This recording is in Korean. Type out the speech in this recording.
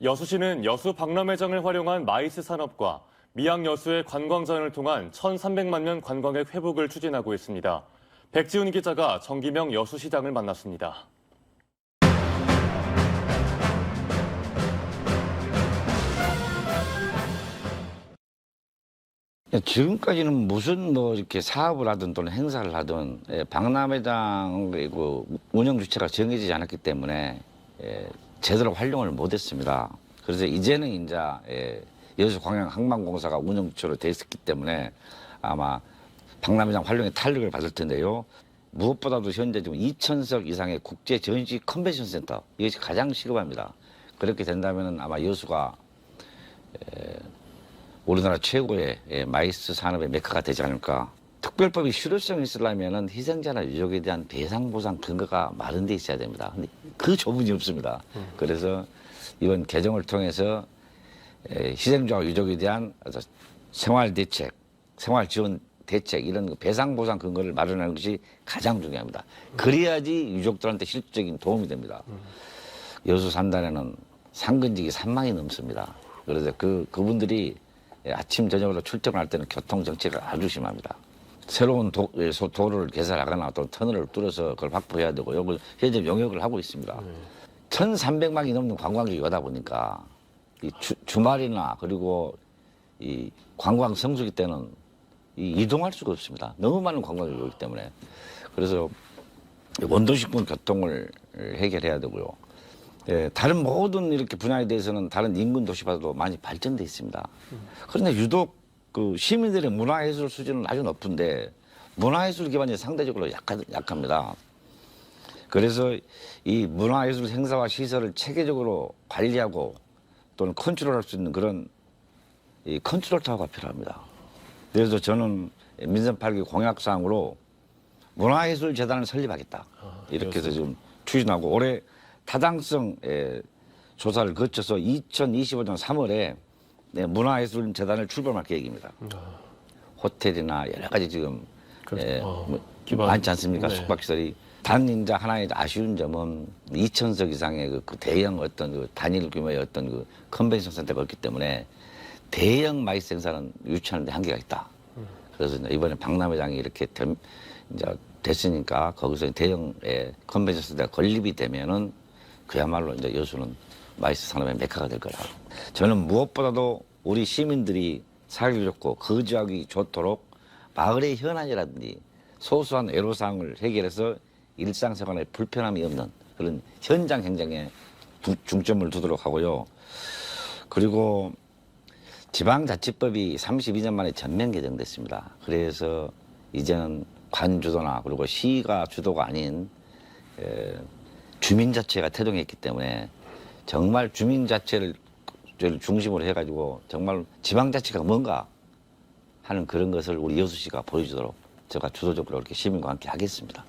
여수시는 여수 박람회장을 활용한 마이스 산업과 미양 여수의 관광전을 통한 1,300만 명 관광객 회복을 추진하고 있습니다. 백지훈 기자가 정기명 여수시장을 만났습니다. 예, 지금까지는 무슨 뭐 이렇게 사업을 하든 또는 행사를 하든 예, 박람회장 그리고 운영 주체가 정해지지 않았기 때문에 예, 제대로 활용을 못했습니다. 그래서 이제는 이제 예, 여수광양항만공사가 운영 주체로 돼 있었기 때문에 아마 박람회장 활용에 탄력을 받을 텐데요. 무엇보다도 현재 지금 2천석 이상의 국제 전시 컨벤션 센터 이것이 가장 시급합니다. 그렇게 된다면 아마 여수가 우리나라 최고의 예, 마이스 산업의 메카가 되지 않을까. 특별법이 실효성이 있으려면 희생자나 유족에 대한 배상 보상 근거가 마련돼 있어야 됩니다. 근데 그 조문이 없습니다. 그래서 이번 개정을 통해서 에, 희생자와 유족에 대한 생활 대책, 생활 지원 대책 이런 그 배상 보상 근거를 마련하는 것이 가장 중요합니다. 그래야지 유족들한테 실질적인 도움이 됩니다. 여수 산단에는 상근직이 3만이 넘습니다. 그래서 그 그분들이 아침 저녁으로 출퇴근할 때는 교통 정체가 아주 심합니다. 새로운 도, 예, 소- 도로를 개설하거나 또 터널을 뚫어서 그걸 확보해야 되고 이걸 현재 용역을 하고 있습니다. 1,300만이 넘는 관광객이 오다 보니까 이 주, 주말이나 그리고 이 관광 성수기 때는 이 이동할 수가 없습니다. 너무 많은 관광객이 오기 때문에 그래서 원도심권 교통을 해결해야 되고요. 예, 다른 모든 이렇게 분야에 대해서는 다른 인근 도시보다도 많이 발전돼 있습니다. 그런데 유독 그 시민들의 문화예술 수준은 아주 높은데 문화예술 기반이 상대적으로 약하, 약합니다. 그래서 이 문화예술 행사와 시설을 체계적으로 관리하고 또는 컨트롤할 수 있는 그런 이 컨트롤 타워가 필요합니다. 그래서 저는 민선 8기 공약사항으로 문화예술재단을 설립하겠다. 이렇게 해서 지금 추진하고 올해 타당성 에, 조사를 거쳐서 2025년 3월에 네, 문화예술재단을 출범할 계획입니다. 호텔이나 여러 가지 지금 그렇죠. 에, 어, 뭐 기반. 많지 않습니까? 네. 숙박시설이 단 인자 하나의 아쉬운 점은 2천석 이상의 그, 그 대형 어떤 그 단일 규모의 어떤 그 컨벤션 센터가 없기 때문에 대형 마이스 행사는 유치하는 데 한계가 있다. 그래서 이제 이번에 박람회장이 이렇게 됨, 이제 됐으니까 거기서 대형의 컨벤션 센터가 건립이 되면은 그야말로 이제 여수는 마이스 산업의 메카가 될 거라. 저는 무엇보다도 우리 시민들이 살기 좋고 거주하기 좋도록 마을의 현안이라든지 소소한 애로사항을 해결해서 일상생활에 불편함이 없는 그런 현장 행정에 두- 중점을 두도록 하고요. 그리고 지방자치법이 32년 만에 전면 개정됐습니다. 그래서 이제는 관주도나 그리고 시가 주도가 아닌 에, 주민 자체가 태동했기 때문에 정말 주민 자체를 중심으로 해가지고 정말 지방자치가 뭔가 하는 그런 것을 우리 여수시가 보여주도록 제가 주도적으로 이렇게 시민과 함께 하겠습니다.